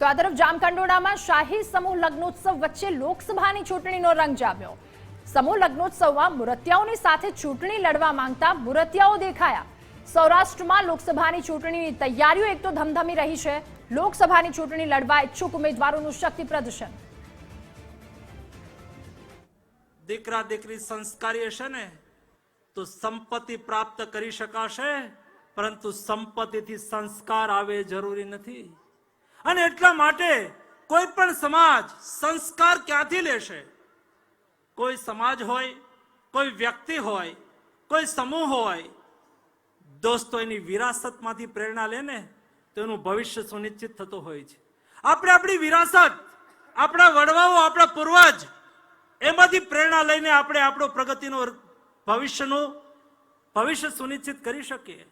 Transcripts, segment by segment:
તો આ તરફ જામકંડોળામાં શાહી સમૂહ લગ્નોત્સવ વચ્ચે લોકસભાની ચૂંટણીનો રંગ જામ્યો. સમૂહ લગ્નોત્સવમાં મુરતિયાઓની સાથે ચૂંટણી લડવા માંગતા મુરતિયાઓ દેખાયા. સૌરાષ્ટ્રમાં લોકસભાની ચૂંટણીની તૈયારીઓ એક તો ધમધમી રહી છે. લોકસભાની ચૂંટણી લડવા ઈચ્છુક ઉમેદવારોનું શક્તિ પ્રદર્શન. દીકરા દીકરી સંસ્કારી હશે ને, તો સંપત્તિ પ્રાપ્ત કરી શકાશે, પરંતુ સંપત્તિથી સંસ્કાર આવે જરૂરી નથી. અને એટલા માટે કોઈ પણ સમાજ સંસ્કાર ક્યાંથી લેશે? કોઈ સમાજ હોય, કોઈ વ્યક્તિ હોય, કોઈ સમૂહ હોય, દોસ્તો એની વિરાસતમાંથી પ્રેરણા લે ને, તો એનું ભવિષ્ય સુનિશ્ચિત થતું હોય છે. આપણે આપણી વિરાસત, આપણા વડવાઓ, આપણા પૂર્વજ, એમાંથી પ્રેરણા લઈને આપણે આપણો પ્રગતિનો ભવિષ્યનું, ભવિષ્ય સુનિશ્ચિત કરી શકીએ.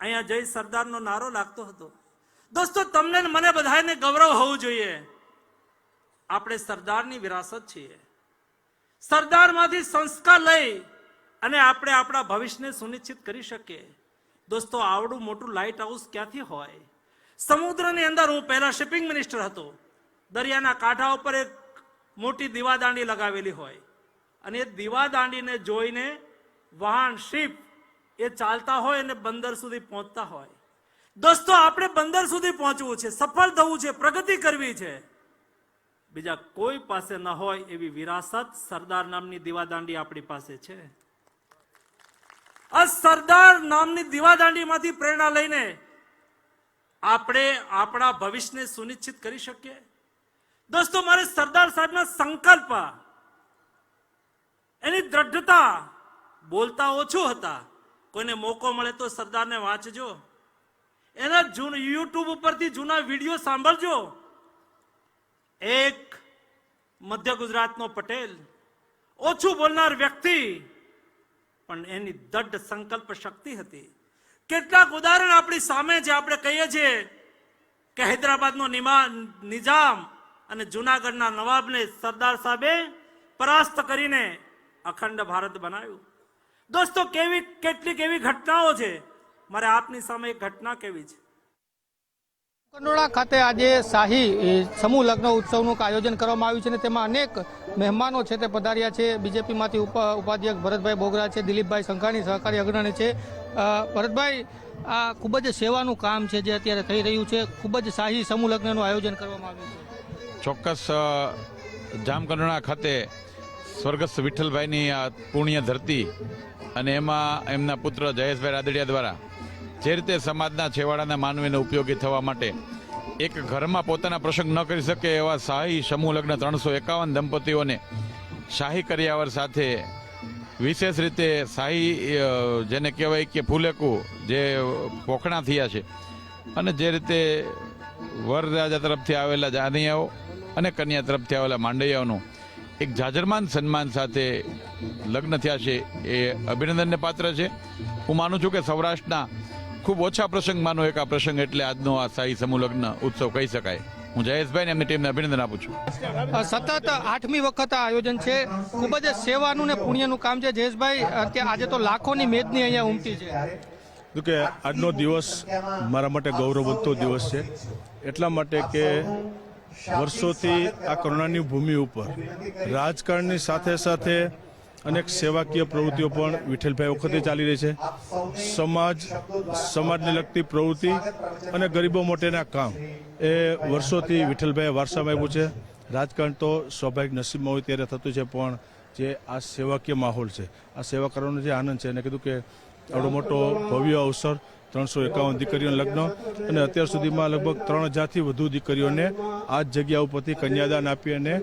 અહીંયા જય સરદારનો નારો લાગતો હતો. દોસ્તો, તમને મને બધાને ગૌરવ હોવું જોઈએ. આપણે સરદારની વિરાસત છીએ. સરદારમાંથી સંસ્કાર લઈ અને આપણે આપણા ભવિષ્યને સુનિશ્ચિત કરી શકીએ. દોસ્તો, આવડું મોટું લાઇટ હાઉસ ક્યાંથી હોય? સમુદ્રની અંદર હું પહેલા શિપિંગ મિનિસ્ટર હતો. દરિયાના કાંઠા ઉપર એક મોટી દીવાદાંડી લગાવેલી હોય. અને એ દીવાદાંડીને જોઈને વાહન શિપ એ ચાલતા હોય અને બંદર સુધી પહોંચતા હોય. દોસ્તો, આપણે બંદર સુધી પહોંચવું છે, સફળ થવું છે, પ્રગતિ કરવી છે. બીજા કોઈ પાસે ન હોય એવી વિરાસત સરદાર નામની દીવાદાંડી આપણી પાસે છે. આ સરદાર નામની દીવાદાંડીમાંથી પ્રેરણા લઈને આપણે આપણા ભવિષ્યને સુનિશ્ચિત કરી શકીએ. દોસ્તો, મારે સરદાર સાહેબના સંકલ્પ, એની દ્રઢતા બોલતા ઓછું હતા. કોઈને મોકો મળે તો સરદારને વાંચજો. એના જૂન યુટ્યુબ ઉપરથી જૂના વીડિયો સાંભળજો. એક મધ્ય ગુજરાતનો પટેલ, ઓછું બોલનાર વ્યક્તિ, પણ એની દઢ સંકલ્પ શક્તિ હતી. કેટલાક ઉદાહરણ આપણી સામે છે આપણે કહીએ છીએ કે હૈદરાબાદનો નિજામ અને જુનાગઢના નવાબને સરદાર સાહેબે પરાસ્ત કરીને અખંડ ભારત બનાવ્યું. દોસ્તો, કેવી, કેટલીક એવી ઘટનાઓ છે મારે આપની સામે એક ઘટના કેવી છે? કંડોળા ખાતે આજે શાહી એ, સમૂહ લગ્ન ઉત્સવનું આયોજન કરવામાં આવ્યું છે અને તેમાં અનેક મહેમાનો છે તે પધાર્યા છે. બીજેપીમાંથી ઉપાધ્યક્ષ ભરતભાઈ બોગરા છે દિલીપભાઈ સંઘાણી સહકારી અગ્રણી છે. ભરતભાઈ આ ખૂબ જ સેવાનું કામ છે જે અત્યારે થઈ રહ્યું છે. ખૂબ જ શાહી સમૂહ લગ્નનું આયોજન કરવામાં આવ્યું છે. ચોક્કસ જામકંડોળા ખાતે સ્વર્ગસ્થ વિઠ્ઠલભાઈની આ પુણ્ય ધરતી અને એમાં એમના પુત્ર જયેશભાઈ રાદડિયા દ્વારા જે રીતે સમાજના છેવાડાના માનવીને ઉપયોગી થવા માટે એક ઘરમાં પોતાના પ્રસંગ ન કરી શકે એવા શાહી સમૂહ લગ્ન ત્રણસો એકાવન દંપતીઓને શાહી કરિયાવર સાથે વિશેષ રીતે શાહી જેને કહેવાય કે ફૂલેકું, જે પોખણા થયા છે. અને જે રીતે વરરાજા તરફથી આવેલા જાનૈયાઓ અને કન્યા તરફથી આવેલા માંડૈયાઓનું એક જાજરમાન સન્માન સાથે લગ્ન થયા છે, એ અભિનંદનને પાત્ર છે. હું માનું છું કે સૌરાષ્ટ્રના ખૂબ ઓછા પ્રસંગમાંનો એક આ પ્રસંગ એટલે આજનો આ શાહી સમૂહ લગ્ન ઉત્સવ કહી શકાય. હું જયેશભાઈ એમની ટીમને અભિનંદન આપું છું. સતત આઠમી વખત આ આયોજન છે. ખૂબ જ સેવાનું ને પુણ્યનું કામ છે. જયેશભાઈ અત્યારે આજે તો લાખોની મેદની અહીંયા ઉમટી છે. કે આજનો દિવસ મારા માટે ગૌરવવંતો દિવસ છે. એટલા માટે કે વર્ષોથી આ કરુણાની ભૂમિ ઉપર રાજકારણની સાથે સાથે અનેક સેવાકીય પ્રવૃત્તિઓ પણ વિઠ્ઠલભાઈ વખતે ચાલી રહી છે. સમાજ, સમાજને લગતી પ્રવૃત્તિ અને ગરીબો માટેના કામ એ વર્ષોથી વિઠ્ઠલભાઈ વારસામાં આવ્યું છે. રાજકારણ તો સ્વાભાવિક નસીબમાં હોય ત્યારે થતું છે, પણ જે આ સેવાકીય માહોલ છે, આ સેવા કરવાનો જે આનંદ છે, એને કીધું કે આવડો મોટો ભવ્ય અવસર ત્રણસો એકાવન દીકરીઓના લગ્ન અને અત્યાર સુધીમાં લગભગ ત્રણ હજારથી વધુ દીકરીઓને આ જ જગ્યા ઉપરથી કન્યાદાન આપી અને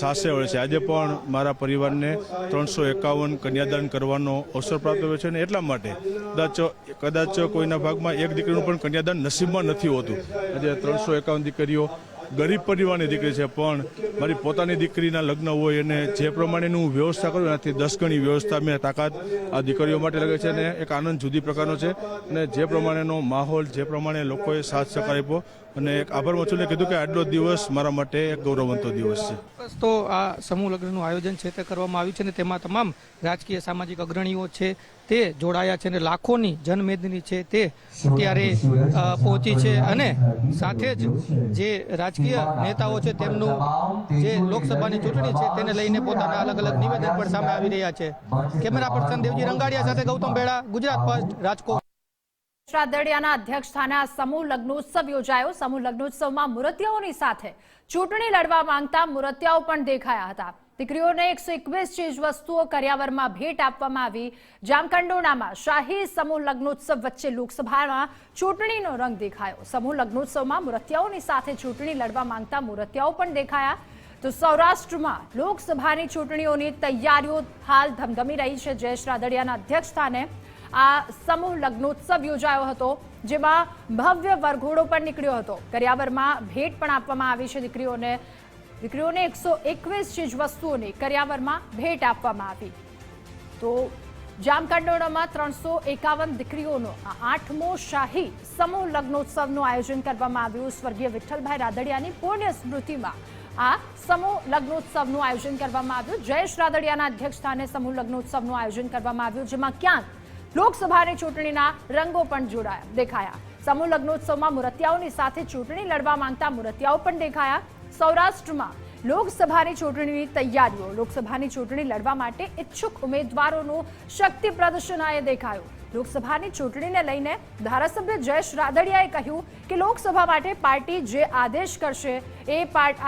સાસે વળે છે. આજે પણ મારા પરિવારને ત્રણસો એકાવન કન્યાદાન કરવાનો અવસર પ્રાપ્ત થયો છે અને એટલા માટે કદાચ કદાચ કોઈના ભાગમાં એક દીકરીનું પણ કન્યાદાન નસીબમાં નથી હોતું. આજે ત્રણસો એકાવન દીકરીઓ ગરીબ પરિવારની દીકરી છે, પણ મારી પોતાની દીકરીના લગ્ન હોય અને જે પ્રમાણેનું હું વ્યવસ્થા કરું, એનાથી દસ ગણી વ્યવસ્થા મેં તાકાત આ દીકરીઓ માટે લાગે છે અને એક આનંદ જુદી પ્રકારનો છે. અને જે પ્રમાણેનો માહોલ, જે પ્રમાણે લોકોએ સાથ સહકાર આપ્યો અને એક આભાર માનું કીધું કે આટલો દિવસ મારા માટે એક ગૌરવવંતો દિવસ છે. તો આ સમૂહ લગ્નનું આયોજન છે તે કરવામાં આવ્યું છે અને તેમાં તમામ રાજકીય સામાજિક અગ્રણીઓ છે તે જોડાયા છે અને લાખોની જનમેદની છે તે અત્યારે પહોંચી છે. અને સાથે જ જે રાજકીય નેતાઓ છે તેમનું જે લોકસભાની ચૂંટણી છે તેને લઈને પોતાના અલગ અલગ નિવેદન પણ સામે આવી રહ્યા છે. કેમેરા પર્સન દેવજી રંગાડિયા સાથે ગૌતમ ભેળા ગુજરાત ફર્સ્ટ, રાજકોટ. શ્રાદ્ધડિયાના અધ્યક્ષસ્થાને આ સમૂહ લગ્નોત્સવ યોજાયો. સમૂહ લગ્નોત્સવમાં મૂર્તિઓની સાથે ચૂંટણી લડવા માંગતા મૂર્તિઓ પણ દેખાયા હતા. દીકરીઓને એકસો એકવીસ ચીજ વસ્તુઓ કર્યાવરમાં ભેટ આપવામાં આવી. જામકંડોળામાં શાહી સમૂહ લગ્નોત્સવ વચ્ચે લોકસભામાં ચૂંટણીનો રંગ દેખાયો. સમૂહ લગ્નોત્સવમાં મૂર્તિઓની સાથે ચૂંટણી લડવા માંગતા મૂર્તિઓ પણ દેખાયા. તો સૌરાષ્ટ્રમાં લોકસભાની ચૂંટણીઓની તૈયારીઓ હાલ ધમધમી રહી છે. જયેશ અધ્યક્ષ સ્થાને આ સમૂહ લગ્નોત્સવ યોજાયો હતો, જેમાં ભવ્ય વરઘોડો પણ નીકળ્યો હતો. કરિયાવરમાં ભેટ પણ આપવામાં આવી છે દીકરીઓને. દીકરીઓને એકસો એકવીસ ચીજ વસ્તુઓની કરિયાવરમાં ભેટ આપવામાં આવી. તો જામકંડોળામાં ત્રણસો એકાવન દીકરીઓનો આઠમો શાહી સમૂહ લગ્નોત્સવનું આયોજન કરવામાં આવ્યું. સ્વર્ગીય વિઠ્ઠલભાઈ રાદડિયાની પુણ્ય સ્મૃતિમાં આ સમૂહ લગ્નોત્સવનું આયોજન કરવામાં આવ્યું. જયેશ રાદડિયાના અધ્યક્ષસ્થાને સમૂહ લગ્નોત્સવનું આયોજન કરવામાં આવ્યું, જેમાં ક્યાંક લોકસભાની ચૂંટણીના રંગો પણ જોડાયા, દેખાયા. સમૂહ લગ્નોત્સવમાં મૂર્તિયાઓની સાથે ચૂંટણી લડવા માંગતા મૂર્તિયાઓ પણ દેખાયા. સૌરાષ્ટ્રમાં લોકસભાની ચૂંટણીની તૈયારીઓ, લોકસભાની ચૂંટણી લડવા માટે ઈચ્છુક ઉમેદવારોનું શક્તિ પ્રદર્શન આ દેખાયું. લોકસભાની ચૂંટણીને લઈને ધારાસભ્ય જયેશ રાદડિયાએ કહ્યું કે લોકસભા માટે પાર્ટી જે આદેશ કરશે, એ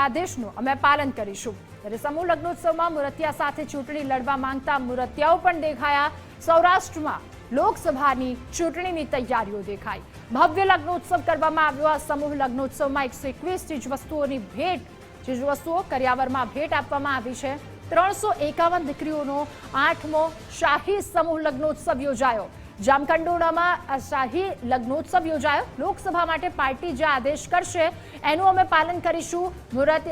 આદેશનું અમે પાલન કરીશું. ત્યારે સમૂહ લગ્નોત્સવમાં મુરતિયા સાથે ચૂંટણી લડવા માંગતા મુરતિયાઓ પણ દેખાયા. સૌરાષ્ટ્રમાં લોકસભાની ચૂંટણીની તૈયારીઓ દેખાઈ. ભવ્ય લગ્નોત્સવ કરવામાં આવ્યો. આ સમૂહ લગ્નોત્સવમાં એકસો એકવીસ ચીજ વસ્તુઓની ભેટ ચીજ વસ્તુઓ કરિયાવરમાં ભેટ આપવામાં આવી છે. ત્રણસો એકાવન દીકરીઓનો આઠમો શાહી સમૂહ લગ્નોત્સવ યોજાયો. જામકંડોળામાં શાહી લગ્નોત્સવ યોજાયો. લોકસભા માટે પાર્ટી જે આદેશ કરશે, એનું અમે પાલન કરીશું. મુરત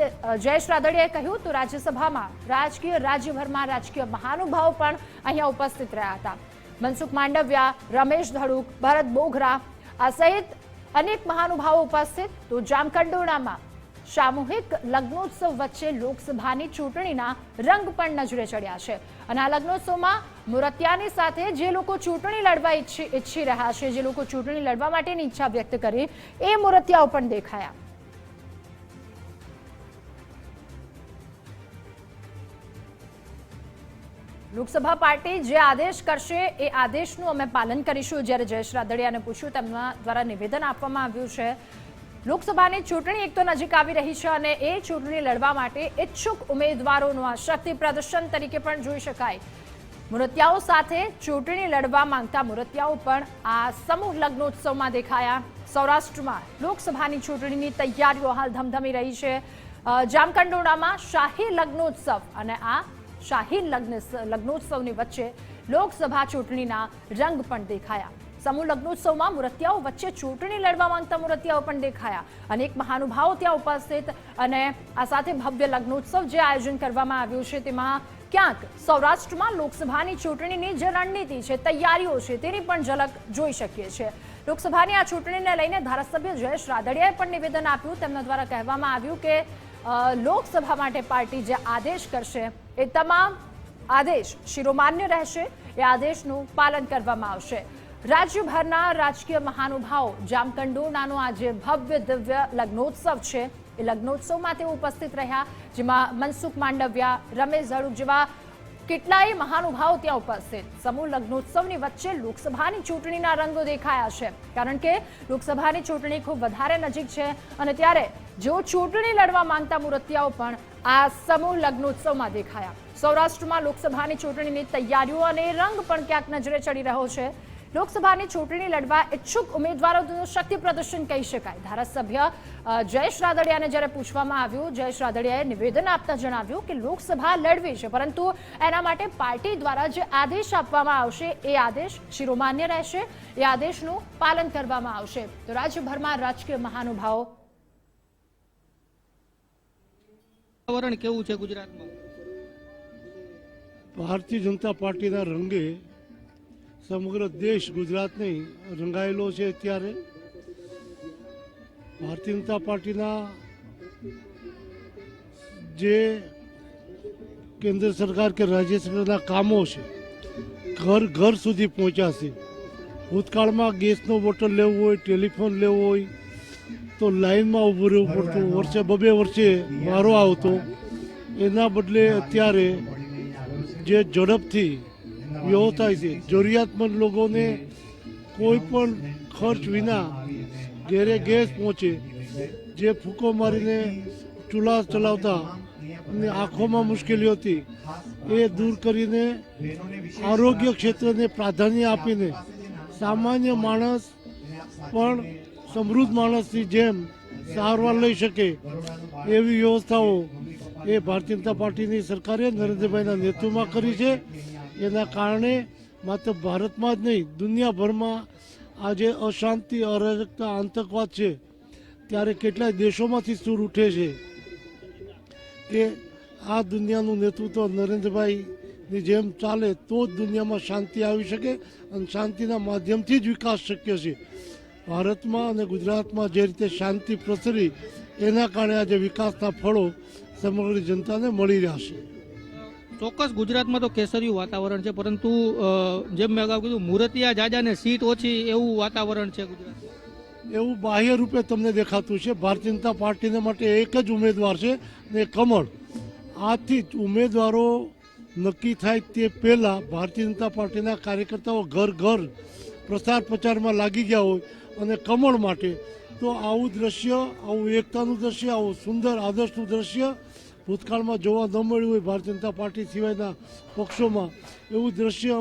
જયેશ રાદડિયાએ કહ્યું તો રાજ્યસભામાં રાજકીય, રાજ્યભરમાં રાજકીય મહાનુભાવો પણ અહીંયા ઉપસ્થિત રહ્યા હતા. મનસુખ માંડવિયા, રમેશ ધડુક, ભરત બોઘરા આ સહિત અનેક મહાનુભાવો ઉપસ્થિત. તો જામકંડોળામાં સામૂહિક લગ્નોત્સવ વચ્ચે લોકસભાની ચૂંટણીના રંગ પણ નજરે ચડ્યા છે. અને આ લગ્નોત્સવમાં મુરતિયાની સાથે જે લોકો ચૂંટણી લડવા ઈચ્છી રહ્યા છે, જે લોકો ચૂંટણી લડવા માટેની ઈચ્છા વ્યક્ત કરી, એ મુરતિયાઓ પણ દેખાયા. લોકસભા પાર્ટી જે આદેશ કરશે, એ આદેશનું અમે પાલન કરીશું. જ્યારે જયેશ રાદડિયાને પૂછ્યું, તેમના દ્વારા નિવેદન આપવામાં આવ્યું છે. લોકસભાની ચૂંટણી એક તો નજીક આવી રહી છે અને એ ચૂંટણી લડવા માટે ઈચ્છુક ઉમેદવારોનું આ શક્તિ પ્રદર્શન તરીકે પણ જોઈ શકાય. મૂર્તિયાઓ સાથે ચૂંટણી લડવા માંગતા મૂર્તિયાઓ પણ આ સમૂહ લગ્નોત્સવમાં દેખાયા. સૌરાષ્ટ્રમાં લોકસભાની ચૂંટણીની તૈયારીઓ હાલ ધમધમી રહી છે. જામકંડોળામાં શાહી લગ્નોત્સવ અને આ શાહી લગ્ન લગ્નોત્સવની વચ્ચે લોકસભા ચૂંટણીના રંગ પણ દેખાયા. સમૂહ લગ્નોત્સવમાં મૂર્તિયાઓ વચ્ચે ચૂંટણી લડવા માંગતા મૂર્તિયાઓ પણ દેખાયા. અનેક મહાનુભાવો ત્યાં ઉપસ્થિત અને આ સાથે ભવ્ય લગ્નોત્સવ જે આયોજન કરવામાં આવ્યું છે, તેમાં ક્યાંક સૌરાષ્ટ્રમાં લોકસભાની ચૂંટણીની જે રણનીતિ છે, તૈયારીઓ છે, તેની પણ ઝલક જોઈ શકીએ છીએ લોકસભાની આ ચૂંટણીને લઈને ધારાસભ્ય જયેશ રાદડિયાએ પણ નિવેદન આપ્યું. તેમના દ્વારા કહેવામાં આવ્યું કે લોકસભા માટે પાર્ટી જે આદેશ કરશે, એ તમામ આદેશ શિરોમાન્ય રહેશે. એ આદેશનું પાલન કરવામાં આવશે. રાજ્યભરના રાજકીય મહાનુભાવો જામકંડોરનાનો આજે ભવ્ય દિવ્ય લગ્નોત્સવ છે. એ લગ્નોત્સવમાં તેઓ ઉપસ્થિત રહ્યા, જેમાં મનસુખ માંડવિયા, રમેશ ઝડુક જેવા કેટલાય મહાનુભાવો ત્યાં ઉપસ્થિત. સમૂહ લગ્નોત્સવની વચ્ચે લોકસભાની ચૂંટણીના રંગો દેખાયા છે. કારણ કે લોકસભાની ચૂંટણી ખૂબ વધારે નજીક છે અને ત્યારે જેઓ ચૂંટણી લડવા માંગતા મૂર્તિયાઓ પણ આ સમૂહ લગ્નોત્સવમાં દેખાયા. સૌરાષ્ટ્રમાં લોકસભાની ચૂંટણીની તૈયારીઓ અને રંગ પણ ક્યાંક નજરે ચડી રહ્યો છે. લોકસભાની ચૂંટણી લડવા ઈચ્છુક ઉમેદવારોનું શક્તિ પ્રદર્શન કહી શકાય. ધારાસભ્ય જયેશ રાદડિયાને જ્યારે પૂછવામાં આવ્યું જયેશ રાદડિયાએ નિવેદન આપતા જણાવ્યું કે લોકસભા લડવી છે પરંતુ એના માટે પાર્ટી દ્વારા જે આદેશ આપવામાં આવશે એ આદેશ શિરોમાન્ય રહેશે. એ આદેશનું પાલન કરવામાં આવશે. તો રાજ્યભરમાં રાજકીય મહાનુભાવો. વાતાવરણ કેવું છે ગુજરાતમાં? ભારતીય જનતા પાર્ટીના રંગે સમગ્ર દેશ ગુજરાતને રંગાયેલો છે અત્યારે. ભારતીય જનતા પાર્ટીના જે કેન્દ્ર સરકાર કે રાજ્ય સરકારના કામો છે, ઘર ઘર સુધી પહોંચ્યા છે. ભૂતકાળમાં ગેસનો બોટલ લેવો હોય, ટેલિફોન લેવો હોય, તો લાઈનમાં ઊભું રહેવું પડતું. વર્ષે બબે વર્ષે વારો આવતો. એના બદલે અત્યારે જે ઝડપથી વ્યવસ્થા છે. જરૂરિયાતમંદ લોકોને કોઈ પણ ખર્ચ વિના ઘેરે ગેસ પહોંચે. જે ફૂંકો મારીને ચૂલા ચલાવતા અને આંખોમાં મુશ્કેલીઓ હતી, એ દૂર કરીને આરોગ્ય ક્ષેત્રને પ્રાધાન્ય આપીને સામાન્ય માણસ પણ સમૃદ્ધ માણસની જેમ સારવાર લઈ શકે એવી વ્યવસ્થાઓ એ ભારતીય જનતા પાર્ટીની સરકારે નરેન્દ્રભાઈના નેતૃત્વમાં કરી છે. એના કારણે માત્ર ભારતમાં જ નહીં, દુનિયાભરમાં આજે અશાંતિ, અરાજકતા, આતંકવાદ છે. ત્યારે કેટલાય દેશોમાંથી સૂર ઉઠે છે કે આ દુનિયાનું નેતૃત્વ નરેન્દ્રભાઈની જેમ ચાલે તો જ દુનિયામાં શાંતિ આવી શકે અને શાંતિના માધ્યમથી જ વિકાસ શક્ય છે. ભારતમાં અને ગુજરાતમાં જે રીતે શાંતિ પ્રસરી, એના કારણે આજે વિકાસના ફળો સમગ્ર જનતાને મળી રહ્યા છે. ચોક્કસ ગુજરાતમાં તો કેસરિયું વાતાવરણ છે, પરંતુ જેમ મેં અગાઉ કીધું, મુરતિયા જાજા ને સીટ ઓછી એવું વાતાવરણ છે ગુજરાત એવું બાહ્ય રૂપે તમને દેખાતું છે. ભારતીય જનતા પાર્ટીને માટે એક જ ઉમેદવાર છે ને કમળ. આથી જ ઉમેદવારો નક્કી થાય તે પહેલાં ભારતીય જનતા પાર્ટીના કાર્યકર્તાઓ ઘર ઘર પ્રચાર પ્રચારમાં લાગી ગયા હોય અને કમળ માટે. તો આવું દ્રશ્ય, આવું એકતાનું દ્રશ્ય, આવું સુંદર, આદર્શનું દ્રશ્ય ભૂતકાળમાં જોવા ન મળ્યું હોય ભારતીય જનતા પાર્ટી સિવાયના પક્ષોમાં. એવું દ્રશ્ય